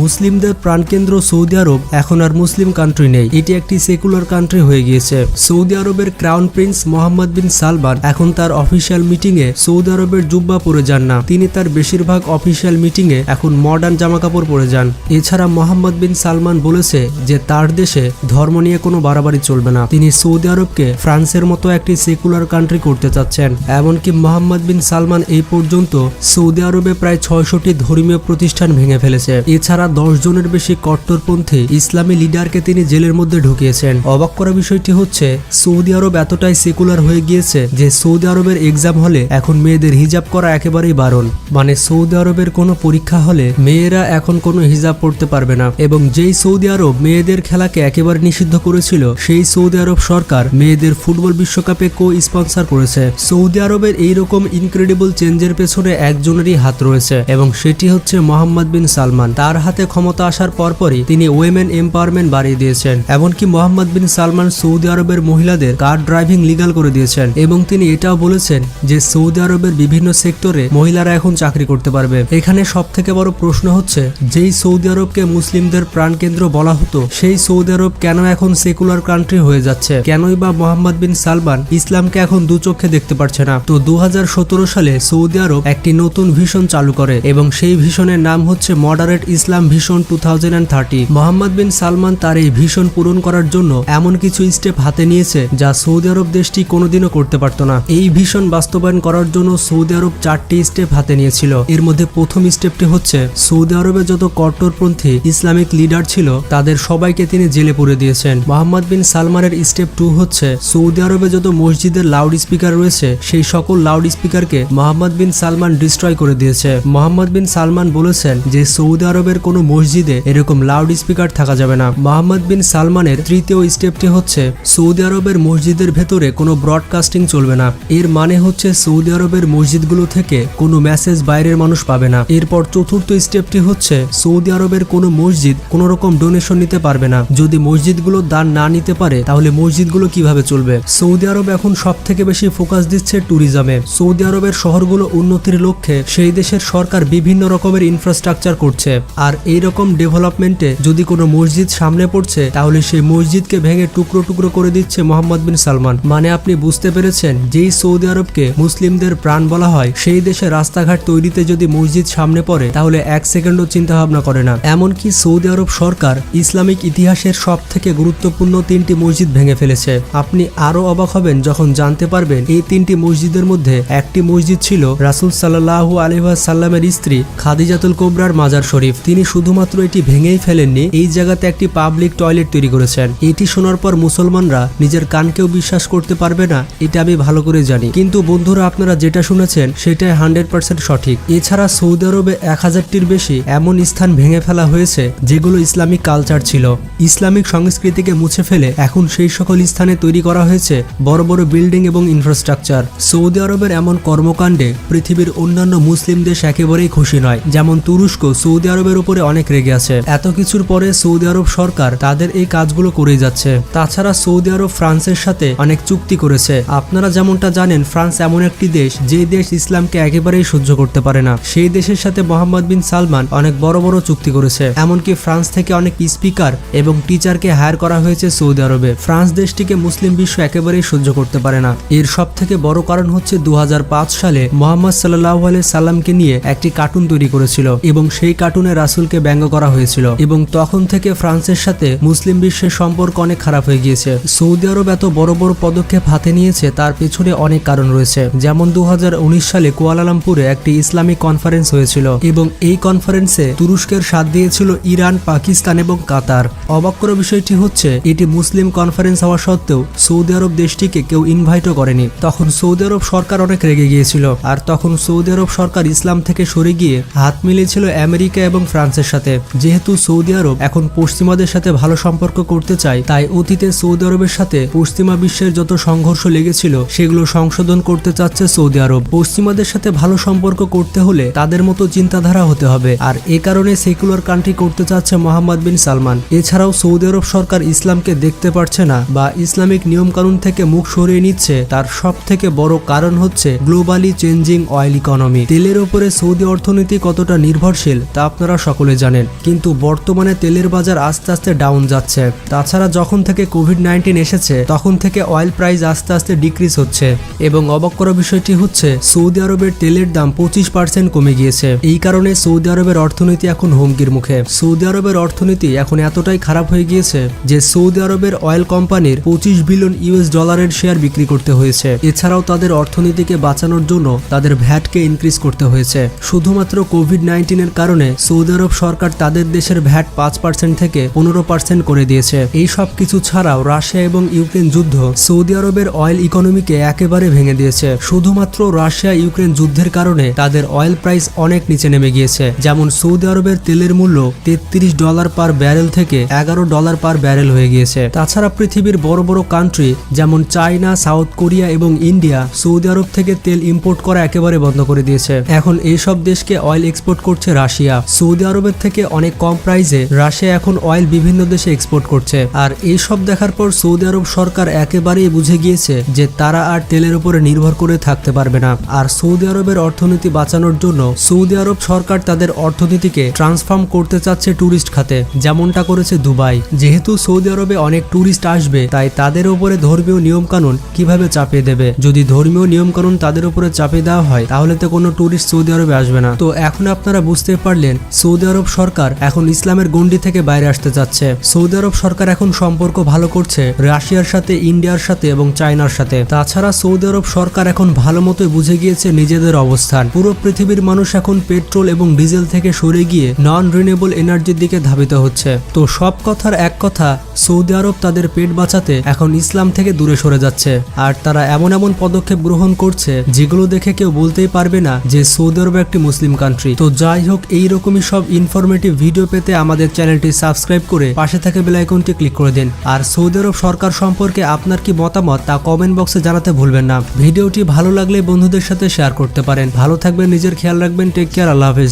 মুসলিমদের প্রাণকেন্দ্র সৌদি আরব, এখন আর মুসলিম কান্ট্রি নেই। এটি একটি সেকুলার কান্ট্রি হয়ে গিয়েছে। সৌদি আরবের crown prince Mohammed bin Salman এখন তার অফিসিয়াল মিটিং এ সৌদি আরবের জুব্বা পরে যান না। তিনি তার বেশিরভাগ অফিসিয়াল মিটিং এ এখন মডার্ন জামাকাপড় পরে যান। এছাড়া মোহাম্মদ বিন সালমান বলেছে যে, তার দেশে ধর্ম নিয়ে কোনো বাড়াবাড়ি চলবে না। তিনি সৌদি আরবকে ফ্রান্সের মতো একটি সেকুলার কান্ট্রি করতে চাচ্ছেন। এমনকি মোহাম্মদ বিন সালমান এই পর্যন্ত সৌদি আরবে প্রায় ছয়শটি ধর্মীয় প্রতিষ্ঠান ভেঙে ফেলেছে। এছাড়া দশ জনের বেশি কট্টরপন্থী ইসলামী লিডারকে তিনি জেলের মধ্যে ঢুকিয়েছেন। অবাক করা বিষয়টি হচ্ছে, সৌদি আরব এতটাই সেকুলার হয়ে গিয়েছে যে সৌদি আরবের এক্সাম হলে এখন মেয়েদের হিজাব করা একেবারেই বারণ। মানে সৌদি আরবের কোনো পরীক্ষা হলে মেয়েরা এখন কোনো হিজাব পড়তে পারবে না। এবং যেই সৌদি আরব মেয়েদের খেলাকে একেবারে নিষিদ্ধ করেছিল, সেই সৌদি আরব সরকার মেয়েদের ফুটবল বিশ্বকাপে কো স্পন্সর করেছে। সৌদি আরবের এইরকম ইনক্রেডিবল চেঞ্জের পেছনে একজনেরই হাত রয়েছে এবং সেটি হচ্ছে মোহাম্মদ বিন সালমান। তার হাতে ক্ষমতা আসার পরপরই তিনি ওয়েমেন এম্পাওয়ারমেন্ট বাড়িয়ে দিয়েছেন, এমনকি মোহাম্মদ বিন সালমান সৌদি আরবের মহিলাদের কার ড্রাইভিং লিগাল করে দিয়েছেন এবং তিনি এটাও বলেছেন যে সৌদি আরবের বিভিন্ন সেক্টরে মহিলারা এখন চাকরি করতে পারবে। এখানে সব থেকে বড় প্রশ্ন হচ্ছে, যেই সৌদি আরবকে মুসলিমদের প্রাণকেন্দ্র বলা হতো, সেই সৌদি আরব কেন এখন সেকুলার কান্ট্রি হয়ে যাচ্ছে? কেনই বা মোহাম্মদ বিন সালমান ইসলামকে এখন দু চোখে দেখতে পারছে না? তো দু হাজার সতেরো সালে সৌদি আরব একটি নতুন ভিশন চালু করে এবং সেই ভিশনের নাম হচ্ছে moderate Islam vision two Mohammed bin Salman তার এই ভিশন পূরণ করার জন্য এমন কিছু স্টেপ হাতে নিয়েছে যা সৌদি আরব দেশটি কোনোদিনও করতে পারত না। এই ভিশন বাস্তবায়ন করার জন্য সৌদি আরব চারটি স্টেপ হাতে নিয়েছিল। এর মধ্যে প্রথম স্টেপটি হচ্ছে, সৌদি আরবে যত কট্টরপন্থী ইসলামিক লিডার ছিল, তাদের সবাইকে তিনি জেলে পুরে দিয়েছেন। মোহাম্মদ বিন সালমানের স্টেপ টু হচ্ছে, সৌদি আরবে যত মসজিদের লাউড স্পিকার রয়েছে, সেই সকল লাউড স্পিকারকে মোহাম্মদ বিন সালমান ডিস্ট্রয় করে দিয়েছে। মোহাম্মদ বিন সালমান বলেছেন যে, সৌদি আরবের কোনো মসজিদে এরকম লাউড স্পিকার থাকা যাবে না। মোহাম্মদ বিন সালমানের তৃতীয় স্টেপটি হচ্ছে, সৌদি আরবের মসজিদের ভেতরে কোনো ব্রডকাস্টিং চলবে না। এর মানে হচ্ছে সৌদি আরবের মসজিদগুলো থেকে কোনো মেসেজ বাইরের মানুষ পাবে না। এরপর চতুর্থ স্টেপটি হচ্ছে, সৌদি আরবের কোনো মসজিদ কোনো রকম ডোনেশন নিতে পারবে না। যদি মসজিদগুলো দান না নিতে পারে, তাহলে মসজিদগুলো কীভাবে চলবে? সৌদি আরব এখন সব থেকে বেশি ফোকাস দিচ্ছে ট্যুরিজমে সৌদি আরবের শহরগুলো উন্নতির লক্ষ্যে সেই দেশের সরকার বিভিন্ন রকমের ইনফ্রাস্ট্রাকচার করছে। আর এই রকম ডেভেলপমেন্টে যদি কোনো মসজিদ সামনে পড়ছে, তাহলে সেই মসজিদকে ভেঙে টুকরো টুকরো করে দিচ্ছে মোহাম্মদ বিন সালমান। মানে আপনি বুঝতে পেরেছেন, যেই সৌদি আরবকে মুসলিমদের প্রাণ বলা হয়, সেই দেশে রাস্তাঘাট তৈরিতে যদি মসজিদ সামনে পড়ে, তাহলে এক সেকেন্ডও চিন্তা ভাবনা করে না। এমনকি সৌদি আরব সরকার ইসলামিক ইতিহাসের সব থেকে গুরুত্বপূর্ণ তিনটি মসজিদ ভেঙে ফেলেছে। আপনি আরও অবাক হবেন যখন জানতে পারবেন, এই তিনটি মসজিদের মধ্যে একটি মসজিদ ছিল রাসুল সাল্লাহু আলহাসাল্লামের স্ত্রী খাদিজাতুল কোবরার মাজার শরীফ। তিনি শুধুমাত্র এটি ভেঙেই ফেলেননি, এই জায়গাতে একটি পাবলিক টয়লেট তৈরি করেছেন। এটি শোনার পর মুসলমানরা নিজের কানকেও বিশ্বাস করতে পারবে না, এটা আমি ভালো করে জানি। কিন্তু বন্ধুরা, আপনারা যেটা শুনেছেন, সেটাই হান্ড্রেড পার্সেন্ট সঠিক। এছাড়া সৌদি আরবে এক হাজারটির বেশি এমন স্থান ভেঙে ফেলা হয়েছে, যেগুলো ইসলামিক কালচার ছিল। ইসলামিক সংস্কৃতিকে মুছে ফেলে এখন সেই সকল স্থানে তৈরি করা হয়েছে বড় বড় বিল্ডিং এবং ইনফ্রাস্ট্রাকচার সৌদি আরবের এমন কর্মকাণ্ডে পৃথিবীর অন্যান্য মুসলিম দেশ একেবারেই খুশি নয়। যেমন তুরস্ক সৌদি আরবের উপরে অনেক রেগে আছে। এত কিছুর পরে সৌদি আরব সরকার তাদের এই কাজগুলো করেই যাচ্ছে। তাছাড়া সৌদি আরব ফ্রান্সের সাথে অনেক চুক্তি করেছে। আপনারা যেমনটা জানেন, ফ্রান্স এমন একটি দেশ যে দেশ ইসলামকে একেবারেই সহ্য করতে পারে না। সেই দেশের সাথে মোহাম্মদ বিন সালমান অনেক বড় বড় চুক্তি করেছে। এমনকি ফ্রান্স থেকে অনেক স্পিকার এবং টিচারকে হায়ার করা হয়েছে সৌদি আরবে। ফ্রান্স দেশটিকে মুসলিম বিশ্ব একেবারেই সহ্য করতে পারে না। এর সব থেকে বড় কারণ হচ্ছে দু হাজার পাঁচ সালে মোহাম্মদ সাল্লাহ সাল্লামকে নিয়ে একটি কার্টুন তৈরি করেছিল এবং সেই কার্টুনে রাসুলকে ব্যঙ্গ করা হয়েছিল এবং তখন থেকে ফ্রান্সের সাথে মুসলিম বিশ্বের সম্পর্ক অনেক খারাপ হয়ে গিয়েছে। সৌদি আরব এত বড় বড় পদক্ষেপ হাতে নিয়েছে, তার পেছনে অনেক কারণ রয়েছে। যেমন দু সালে কুয়ালালামপুরে একটি ইসলামিক কনফারেন্স হয়েছিল এবং এই কনফারেন্সে তুরস্কের সাথ দিয়েছিল ইরান, পাকিস্তান এবং কাতার। অবাক করা বিষয়টি হচ্ছে, এটি মুসলিম কনফারেন্স হওয়া সত্ত্বেও সৌদি আরব দেশটিকে কেউ ইনভাইটও করেনি। তখন সৌদি আরব সরকার অনেক রেগে গিয়েছিল, আর তখন সৌদি আরব সরকার ইসলাম থেকে সরে গিয়ে হাত মিলিয়েছিল আমেরিকা এবং ফ্রান্সের সাথে। যেহেতু সৌদি আরব এখন পশ্চিমাদের সাথে ভালো সম্পর্ক করতে চায়, তাই অতীতে সৌদি আরবের সাথে পশ্চিমা বিশ্বের যত সংঘর্ষ লেগেছিল, সেগুলো সংশোধন করতে চাচ্ছে সৌদি আরব। পশ্চিমাদের সাথে ভালো সম্পর্ক করতে হলে তাদের মতো চিন্তাধারা হতে হবে। আর এ কারণে সেকুলার কান্ট্রি করতে চাচ্ছে মোহাম্মদ বিন সালমান। এছাড়াও সৌদি আরব সরকার ইসলামকে দেখতে পারছে না বা ইসলামিক নিয়মকানুন থেকে মুখ সরিয়ে নিচ্ছে। তার সব থেকে বড় কারণ হচ্ছে গ্লোবালি চেঞ্জিং অয়েল ইকোনমি। তেলের উপরে সৌদি অর্থনীতি কতটা নির্ভরশীল, তা আপনারা সকলে সকলে জানেন। কিন্তু বর্তমানে তেলের বাজার আস্তে আস্তে ডাউন যাচ্ছে। তাছাড়া যখন থেকে কোভিড নাইন্টিন এসেছে, তখন থেকে অয়েল প্রাইস আস্তে আস্তে ডিক্রিজ হচ্ছে। এবং অবাক করা বিষয়টি হচ্ছে, সৌদি আরবের তেলের দাম পঁচিশ পার্সেন্ট কমে গিয়েছে। এই কারণে সৌদি আরবের অর্থনীতি এখন হুমকির মুখে। সৌদি আরবের অর্থনীতি এখন এতটাই খারাপ হয়ে গিয়েছে যে সৌদি আরবের অয়েল কোম্পানির পঁচিশ বিলিয়ন ইউএস ডলারের শেয়ার বিক্রি করতে হয়েছে। এছাড়াও তাদের অর্থনীতিকে বাঁচানোর জন্য তাদের ভ্যাটকে ইনক্রিজ করতে হয়েছে। শুধুমাত্র কোভিড নাইন্টিনের কারণে সৌদি আরব সরকার তাদের দেশের ভ্যাট পাঁচ পার্সেন্ট থেকে পনেরো পার্সেন্ট করে দিয়েছে। এই সব কিছু ছাড়াও রাশিয়া এবং ইউক্রেন যুদ্ধ সৌদি আরবের অয়েল ইকোনমিকে একেবারে ভেঙে দিয়েছে। শুধুমাত্র রাশিয়া ইউক্রেন যুদ্ধের কারণে তাদের অয়েল প্রাইস অনেক নিচে নেমে গিয়েছে। যেমন সৌদি আরবের তেলের মূল্য তেত্রিশ ডলার পার ব্যারেল থেকে এগারো ডলার পার ব্যারেল হয়ে গিয়েছে। তাছাড়া পৃথিবীর বড় বড় কান্ট্রি যেমন চায়না, সাউথ কোরিয়া এবং ইন্ডিয়া সৌদি আরব থেকে তেল ইম্পোর্ট করা একেবারে বন্ধ করে দিয়েছে। এখন এইসব দেশকে অয়েল এক্সপোর্ট করছে রাশিয়া। সৌদি আরবের থেকে অনেক কম প্রাইসে রাশিয়া এখন অয়েল বিভিন্ন দেশে এক্সপোর্ট করছে। আর এইসব দেখার পর সৌদি আরব সরকার একেবারেই বুঝে গিয়েছে যে তারা আর তেলের উপরে নির্ভর করে থাকতে পারবে না। আর সৌদি আরবের অর্থনীতি বাঁচানোর জন্য সৌদি আরব সরকার তাদের অর্থনীতিকে ট্রান্সফর্ম করতে চাচ্ছে ট্যুরিস্ট খাতে, যেমনটা করেছে দুবাই। যেহেতু সৌদি আরবে অনেক ট্যুরিস্ট আসবে, তাই তাদের উপরে ধর্মীয় নিয়মকানুন কীভাবে চাপিয়ে দেবে? যদি ধর্মীয় নিয়মকানুন তাদের উপরে চাপিয়ে দেওয়া হয়, তাহলে তো কোনো ট্যুরিস্ট সৌদি আরবে আসবে না। তো এখন আপনারা বুঝতে পারলেন, সৌদি আরব সরকার এখন ইসলামের গণ্ডি থেকে বাইরে আসতে যাচ্ছে। সৌদি আরব সরকার এখন সম্পর্ক ভালো করছে রাশিয়ার সাথে, ইন্ডিয়ার সাথে এবং চায়নার সাথে। তাছাড়া সৌদি আরব সরকার এখন ভালো মতোই বুঝে গিয়েছে নিজেদের অবস্থান। পুরো পৃথিবীর মানুষ এখন পেট্রোল এবং ডিজেল থেকে সরে গিয়ে নন রিনিউয়েবল এনার্জির দিকে ধাবিত হচ্ছে। তো সব কথার এক কথা, সৌদি আরব তাদের পেট বাঁচাতে এখন ইসলাম থেকে দূরে সরে যাচ্ছে। আর তারা এমন এমন পদক্ষেপ গ্রহণ করছে যেগুলো দেখে কেউ বলতেই পারবে না যে সৌদি আরব একটি মুসলিম কান্ট্রি তো যাই হোক, এইরকমই সব ইনফরমেটিভ ভিডিও পেতে আমাদের চ্যানেলটি সাবস্ক্রাইব করে পাশে থাকা বেল আইকনটি ক্লিক করে দিন। আর সৌদি আরব সরকার সম্পর্কে আপনার কি মতামত তা কমেন্ট বক্সে জানাতে ভুলবেন না। ভিডিওটি ভালো লাগলে বন্ধুদের সাথে শেয়ার করতে পারেন। ভালো থাকবেন, নিজের খেয়াল রাখবেন। টেক কেয়ার, আল্লাহ হাফেজ।